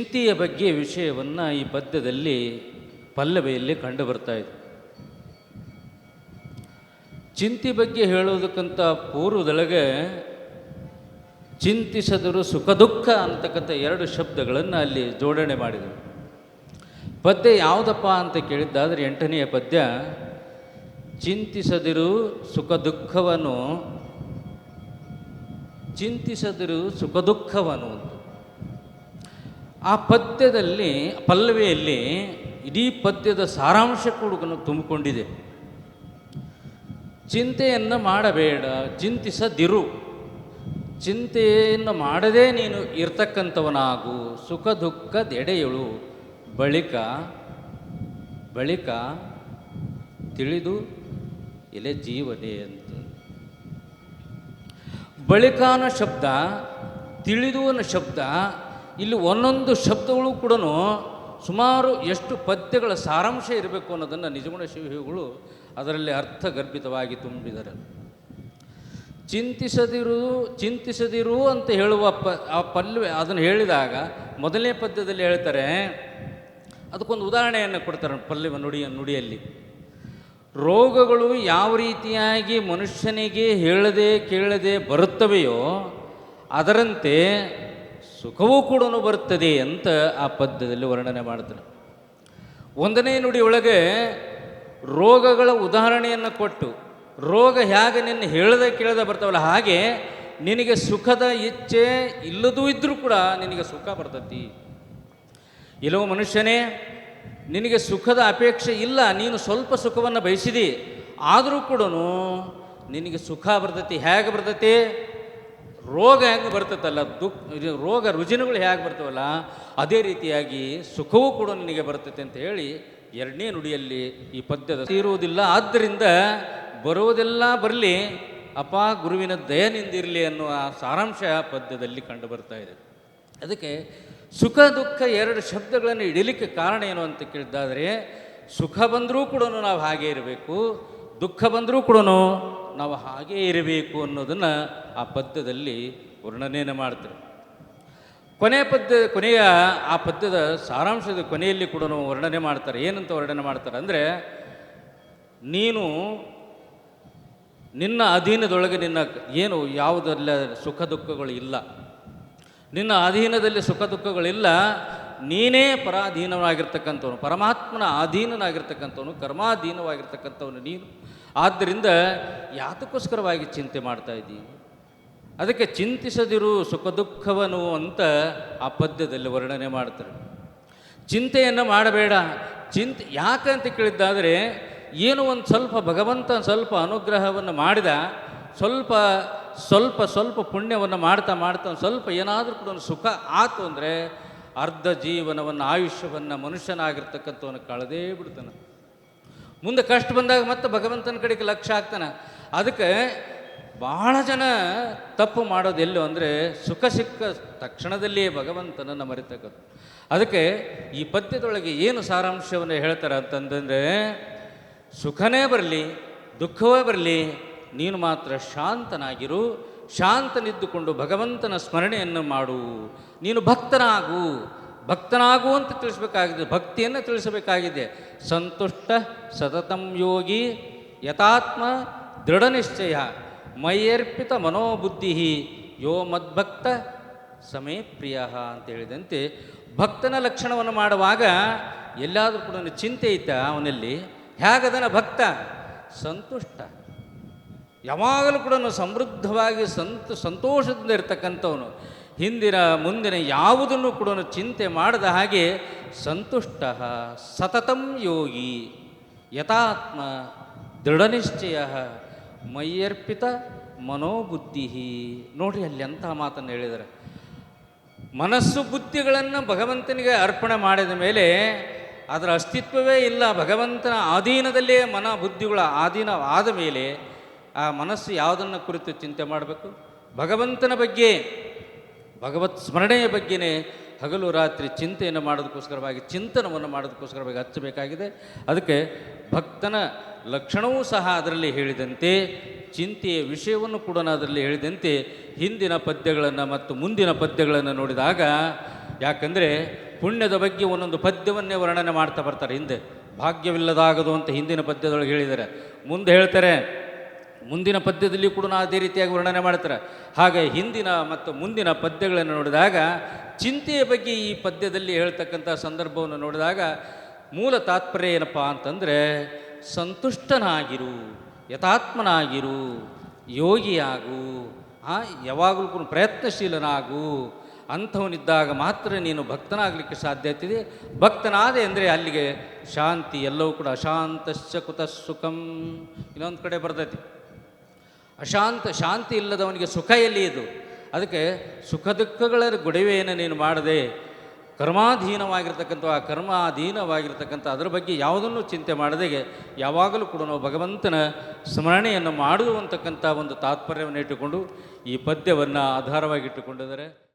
ಚಿಂತೆಯ ಬಗ್ಗೆ ವಿಷಯವನ್ನು ಈ ಪದ್ಯದಲ್ಲಿ ಪಲ್ಲವಿಯಲ್ಲಿ ಕಂಡು ಬರ್ತಾ ಇದೆ. ಚಿಂತೆ ಬಗ್ಗೆ ಹೇಳೋದಕ್ಕಂತ ಪೂರ್ವದೊಳಗೆ ಚಿಂತಿಸದರು ಸುಖ ದುಃಖ ಅಂತಕ್ಕಂಥ ಎರಡು ಶಬ್ದಗಳನ್ನು ಅಲ್ಲಿ ಜೋಡಣೆ ಮಾಡಿದರು. ಪದ್ಯ ಯಾವುದಪ್ಪ ಅಂತ ಕೇಳಿದ್ದಾದರೆ ಎಂಟನೆಯ ಪದ್ಯ, ಚಿಂತಿಸದಿರು ಸುಖ ದುಃಖವನ್ನು ಚಿಂತಿಸದಿರು ಸುಖ ದುಃಖವನ್ನು ಆ ಪದ್ಯದಲ್ಲಿ, ಪಲ್ಲವಿಯಲ್ಲಿ ಇಡೀ ಪದ್ಯದ ಸಾರಾಂಶ ಕೂಡ ತುಂಬಿಕೊಂಡಿದೆ. ಚಿಂತೆಯನ್ನು ಮಾಡಬೇಡ, ಚಿಂತಿಸದಿರು. ಚಿಂತೆಯನ್ನು ಮಾಡದೇ ನೀನು ಇರ್ತಕ್ಕಂಥವನಾಗು, ಸುಖ ದುಃಖದೆಡೆಯಳು ಬಳಿಕ ಬಳಿಕ ತಿಳಿದು, ಎಲೆ ಜೀವನೆ ಅಂತ. ಬಳಿಕ ಅನ್ನೋ ಶಬ್ದ, ತಿಳಿದು ಅನ್ನೋ ಶಬ್ದ ಇಲ್ಲಿ ಒಂದೊಂದು ಶಬ್ದಗಳು ಕೂಡ ಸುಮಾರು ಎಷ್ಟು ಪದ್ಯಗಳ ಸಾರಾಂಶ ಇರಬೇಕು ಅನ್ನೋದನ್ನು ನಿಜಗುಣ ಶಿವಗಳು ಅದರಲ್ಲಿ ಅರ್ಥಗರ್ಭಿತವಾಗಿ ತುಂಬಿದ್ದಾರೆ. ಚಿಂತಿಸದಿರು ಚಿಂತಿಸದಿರು ಅಂತ ಹೇಳುವ ಪ, ಆ ಪಲ್ವೆ ಅದನ್ನು ಹೇಳಿದಾಗ ಮೊದಲನೇ ಪದ್ಯದಲ್ಲಿ ಹೇಳ್ತಾರೆ, ಅದಕ್ಕೊಂದು ಉದಾಹರಣೆಯನ್ನು ಕೊಡ್ತಾರೆ ಪಲ್ಲವ ನುಡಿಯ ನುಡಿಯಲ್ಲಿ. ರೋಗಗಳು ಯಾವ ರೀತಿಯಾಗಿ ಮನುಷ್ಯನಿಗೆ ಹೇಳದೆ ಕೇಳದೆ ಬರುತ್ತವೆಯೋ ಅದರಂತೆ ಸುಖವೂ ಕೂಡ ಬರುತ್ತದೆ ಅಂತ ಆ ಪದ್ಯದಲ್ಲಿ ವರ್ಣನೆ ಮಾಡ್ತಾನೆ. ಒಂದನೇ ನುಡಿ ರೋಗಗಳ ಉದಾಹರಣೆಯನ್ನು ಕೊಟ್ಟು, ರೋಗ ಹೇಗೆ ನಿನ್ನ ಹೇಳದೆ ಕೇಳದೆ ಬರ್ತಾವಲ್ಲ ಹಾಗೆ ನಿನಗೆ ಸುಖದ ಇಚ್ಛೆ ಇಲ್ಲದೂ ಇದ್ದರೂ ಕೂಡ ನಿನಗೆ ಸುಖ ಬರ್ತತಿ. ಇಲ್ಲವೋ ಮನುಷ್ಯನೇ, ನಿನಗೆ ಸುಖದ ಅಪೇಕ್ಷೆ ಇಲ್ಲ, ನೀನು ಸ್ವಲ್ಪ ಸುಖವನ್ನು ಬಯಸಿದಿ, ಆದರೂ ಕೂಡ ನಿನಗೆ ಸುಖ ಬರ್ತತಿ, ಹೇಗೆ ಬರ್ತೈತಿ? ರೋಗ ಹೆಂಗೆ ಬರ್ತೈತಲ್ಲ ದುಃಖ ರೋಗ ರುಜಿನಗಳು ಹೇಗೆ ಬರ್ತವಲ್ಲ, ಅದೇ ರೀತಿಯಾಗಿ ಸುಖವೂ ಕೂಡ ನಿನಗೆ ಬರ್ತೈತೆ ಅಂತ ಹೇಳಿ ಎರಡನೇ ನುಡಿಯಲ್ಲಿ ಈ ಪದ್ಯದ ಇರುವುದಿಲ್ಲ ಆದ್ದರಿಂದ ಬರುವುದೆಲ್ಲ ಬರಲಿ ಅಪ ಗುರುವಿನ ದಯನಿಂದಿರಲಿ ಅನ್ನುವ ಸಾರಾಂಶ ಪದ್ಯದಲ್ಲಿ ಕಂಡು ಬರ್ತಾ ಇದೆ. ಅದಕ್ಕೆ ಸುಖ ದುಃಖ ಎರಡು ಶಬ್ದಗಳನ್ನು ಇಡಲಿಕ್ಕೆ ಕಾರಣ ಏನು ಅಂತ ಕೇಳಿದ್ದಾದರೆ, ಸುಖ ಬಂದರೂ ಕೂಡ ನಾವು ಹಾಗೆ ಇರಬೇಕು, ದುಃಖ ಬಂದರೂ ಕೂಡ ನಾವು ಹಾಗೇ ಇರಬೇಕು ಅನ್ನೋದನ್ನು ಆ ಪದ್ಯದಲ್ಲಿ ವರ್ಣನೆಯನ್ನು ಮಾಡ್ತಾರೆ. ಕೊನೆ ಪದ್ಯ, ಕೊನೆಯ ಆ ಪದ್ಯದ ಸಾರಾಂಶದ ಕೊನೆಯಲ್ಲಿ ಕೂಡ ನಾವು ವರ್ಣನೆ ಮಾಡ್ತಾರೆ. ಏನಂತ ವರ್ಣನೆ ಮಾಡ್ತಾರೆ ಅಂದರೆ, ನೀನು ನಿನ್ನ ಅಧೀನದೊಳಗೆ ನಿನ್ನ ಏನು ಯಾವುದಲ್ಲ ಸುಖ ದುಃಖಗಳು ಇಲ್ಲ, ನಿನ್ನ ಅಧೀನದಲ್ಲಿ ಸುಖ ದುಃಖಗಳಿಲ್ಲ ನೀನೇ ಪರಾಧೀನವಾಗಿರ್ತಕ್ಕಂಥವನು ಪರಮಾತ್ಮನ ಅಧೀನನಾಗಿರ್ತಕ್ಕಂಥವನು, ಕರ್ಮಾಧೀನವಾಗಿರ್ತಕ್ಕಂಥವನು ನೀನು. ಆದ್ದರಿಂದ ಯಾತಕ್ಕೋಸ್ಕರವಾಗಿ ಚಿಂತೆ ಮಾಡ್ತಾ ಇದ್ದೀವಿ ಅದಕ್ಕೆ ಚಿಂತಿಸದಿರು ಸುಖ ದುಃಖವನು ಅಂತ ಆ ಪದ್ಯದಲ್ಲಿ ವರ್ಣನೆ ಮಾಡ್ತಾರೆ. ಚಿಂತೆಯನ್ನು ಮಾಡಬೇಡ. ಚಿಂತೆ ಯಾಕಂತ ಕೇಳಿದ್ದಾದರೆ, ಏನು ಒಂದು ಸ್ವಲ್ಪ ಭಗವಂತ ಸ್ವಲ್ಪ ಅನುಗ್ರಹವನ್ನು ಮಾಡಿದ, ಸ್ವಲ್ಪ ಸ್ವಲ್ಪ ಸ್ವಲ್ಪ ಪುಣ್ಯವನ್ನು ಮಾಡ್ತಾ ಮಾಡ್ತಾ ಸ್ವಲ್ಪ ಏನಾದರೂ ಕೂಡ ಒಂದು ಸುಖ ಆತು ಅಂದರೆ ಅರ್ಧ ಜೀವನವನ್ನು, ಆಯುಷ್ಯವನ್ನು ಮನುಷ್ಯನಾಗಿರ್ತಕ್ಕಂಥವನು ಕಳೆದೇ ಬಿಡ್ತಾನೆ. ಮುಂದೆ ಕಷ್ಟ ಬಂದಾಗ ಮತ್ತೆ ಭಗವಂತನ ಕಡೆಗೆ ಲಕ್ಷ್ಯ ಆಗ್ತಾನೆ ಅದಕ್ಕೆ ಭಾಳ ಜನ ತಪ್ಪು ಮಾಡೋದು ಎಲ್ಲೋ ಅಂದರೆ ಸುಖ ಸಿಕ್ಕ ತಕ್ಷಣದಲ್ಲಿಯೇ ಭಗವಂತನನ್ನು ಮರಿತಕ್ಕಂಥ ಅದಕ್ಕೆ ಈ ಪದ್ಯದೊಳಗೆ ಏನು ಸಾರಾಂಶವನ್ನು ಹೇಳ್ತಾರೆ ಅಂತಂದರೆ, ಸುಖನೇ ಬರಲಿ, ದುಃಖವೇ ಬರಲಿ, ನೀನು ಮಾತ್ರ ಶಾಂತನಾಗಿರು, ಶಾಂತನಿದ್ದುಕೊಂಡು ಭಗವಂತನ ಸ್ಮರಣೆಯನ್ನು ಮಾಡು, ನೀನು ಭಕ್ತನಾಗು ಭಕ್ತನಾಗು ಅಂತ ತಿಳಿಸ್ಬೇಕಾಗಿದೆ, ಭಕ್ತಿಯನ್ನು ತಿಳಿಸಬೇಕಾಗಿದೆ. ಸಂತುಷ್ಟ ಸತತಂ ಯೋಗಿ ಯಥಾತ್ಮ ದೃಢ ನಿಶ್ಚಯ ಮೈಯರ್ಪಿತ ಮನೋಬುದ್ಧಿ ಯೋ ಮದ್ಭಕ್ತ ಸಮೇ ಪ್ರಿಯ ಅಂತ ಹೇಳಿದಂತೆ ಭಕ್ತನ ಲಕ್ಷಣವನ್ನು ಮಾಡುವಾಗ ಎಲ್ಲಾದರೂ ಕೂಡ ಚಿಂತೆ ಇತ್ತ ಅವನಲ್ಲಿ? ಹೇಗದನ ಭಕ್ತ? ಸಂತುಷ್ಟ. ಯಾವಾಗಲೂ ಕೂಡ ಸಮೃದ್ಧವಾಗಿ ಸಂತ, ಸಂತೋಷದಿಂದ ಇರತಕ್ಕಂಥವನು. ಹಿಂದಿನ ಮುಂದಿನ ಯಾವುದನ್ನು ಕೂಡ ಚಿಂತೆ ಮಾಡದ ಹಾಗೆ ಸಂತುಷ್ಟ ಸತತಂ ಯೋಗಿ ಯಥಾತ್ಮ ದೃಢನಿಶ್ಚಯ ಮೈಯರ್ಪಿತ ಮನೋಬುದ್ಧಿ. ನೋಡಿ ಅಲ್ಲಿ ಎಂಥ ಮಾತನ್ನು ಹೇಳಿದರೆ ಮನಸ್ಸು ಬುದ್ಧಿಗಳನ್ನು ಭಗವಂತನಿಗೆ ಅರ್ಪಣೆ ಮಾಡಿದ ಮೇಲೆ ಅದರ ಅಸ್ತಿತ್ವವೇ ಇಲ್ಲ. ಭಗವಂತನ ಆಧೀನದಲ್ಲೇ ಮನ ಬುದ್ಧಿಗಳ ಆಧೀನವಾದ ಮೇಲೆ ಆ ಮನಸ್ಸು ಯಾವುದನ್ನು ಕುರಿತು ಚಿಂತೆ ಮಾಡಬೇಕು? ಭಗವಂತನ ಬಗ್ಗೆ ಭಗವತ್ ಸ್ಮರಣೆಯ ಬಗ್ಗೆನೇ ಹಗಲು ರಾತ್ರಿ ಚಿಂತೆಯನ್ನು ಮಾಡೋದಕ್ಕೋಸ್ಕರವಾಗಿ, ಚಿಂತನವನ್ನು ಮಾಡೋದಕ್ಕೋಸ್ಕರವಾಗಿ ಹಚ್ಚಬೇಕಾಗಿದೆ. ಅದಕ್ಕೆ ಭಕ್ತನ ಲಕ್ಷಣವೂ ಸಹ ಅದರಲ್ಲಿ ಹೇಳಿದಂತೆ, ಚಿಂತೆಯ ವಿಷಯವನ್ನು ಕೂಡ ಅದರಲ್ಲಿ ಹೇಳಿದಂತೆ, ಹಿಂದಿನ ಪದ್ಯಗಳನ್ನು ಮತ್ತು ಮುಂದಿನ ಪದ್ಯಗಳನ್ನು ನೋಡಿದಾಗ, ಯಾಕಂದರೆ ಪುಣ್ಯದ ಬಗ್ಗೆ ಒಂದೊಂದು ಪದ್ಯವನ್ನೇ ವರ್ಣನೆ ಮಾಡ್ತಾ ಬರ್ತಾರೆ. ಹಿಂದೆ ಭಾಗ್ಯವಿಲ್ಲದಾಗದು ಅಂತ ಹಿಂದಿನ ಪದ್ಯದೊಳಗೆ ಹೇಳಿದ್ದಾರೆ. ಮುಂದೆ ಹೇಳ್ತಾರೆ ಮುಂದಿನ ಪದ್ಯದಲ್ಲಿ ಕೂಡ ಅದೇ ರೀತಿಯಾಗಿ ವರ್ಣನೆ ಮಾಡ್ತಾರೆ. ಹಾಗೆ ಹಿಂದಿನ ಮತ್ತು ಮುಂದಿನ ಪದ್ಯಗಳನ್ನು ನೋಡಿದಾಗ, ಚಿಂತೆಯ ಬಗ್ಗೆ ಈ ಪದ್ಯದಲ್ಲಿ ಹೇಳ್ತಕ್ಕಂಥ ಸಂದರ್ಭವನ್ನು ನೋಡಿದಾಗ ಮೂಲ ತಾತ್ಪರ್ಯ ಏನಪ್ಪ ಅಂತಂದರೆ, ಸಂತುಷ್ಟನಾಗಿರು, ಯಥಾತ್ಮನಾಗಿರು, ಯೋಗಿಯಾಗು, ಆ, ಯಾವಾಗಲೂ ಕೂಡ ಪ್ರಯತ್ನಶೀಲನಾಗು, ಅಂಥವನಿದ್ದಾಗ ಮಾತ್ರ ನೀನು ಭಕ್ತನಾಗಲಿಕ್ಕೆ ಸಾಧ್ಯತೆ ಇದೆ ಭಕ್ತನಾದೆ ಅಂದರೆ ಅಲ್ಲಿಗೆ ಶಾಂತಿ ಎಲ್ಲವೂ ಕೂಡ ಅಶಾಂತಶ್ಚ ಕುತ ಸುಖಂ. ಇನ್ನೊಂದು ಕಡೆ ಬರ್ತೈತಿ. ಅಶಾಂತ ಶಾಂತಿ ಇಲ್ಲದವನಿಗೆ ಸುಖ ಎಲ್ಲಿ ಇದು? ಅದಕ್ಕೆ ಸುಖ ದುಃಖಗಳ ಗೊಡವೆಯನ್ನು ನೀನು ಮಾಡದೆ ಕರ್ಮಾಧೀನವಾಗಿರ್ತಕ್ಕಂಥ, ಆ ಕರ್ಮಾಧೀನವಾಗಿರ್ತಕ್ಕಂಥ ಅದರ ಬಗ್ಗೆ ಯಾವುದನ್ನು ಚಿಂತೆ ಮಾಡದೆ ಯಾವಾಗಲೂ ಕೂಡ ನಾವು ಭಗವಂತನ ಸ್ಮರಣೆಯನ್ನು ಮಾಡುವಂತಕ್ಕಂಥ ಒಂದು ತಾತ್ಪರ್ಯವನ್ನು ಇಟ್ಟುಕೊಂಡು ಈ ಪದ್ಯವನ್ನು ಆಧಾರವಾಗಿಟ್ಟುಕೊಂಡಿದ್ದಾರೆ.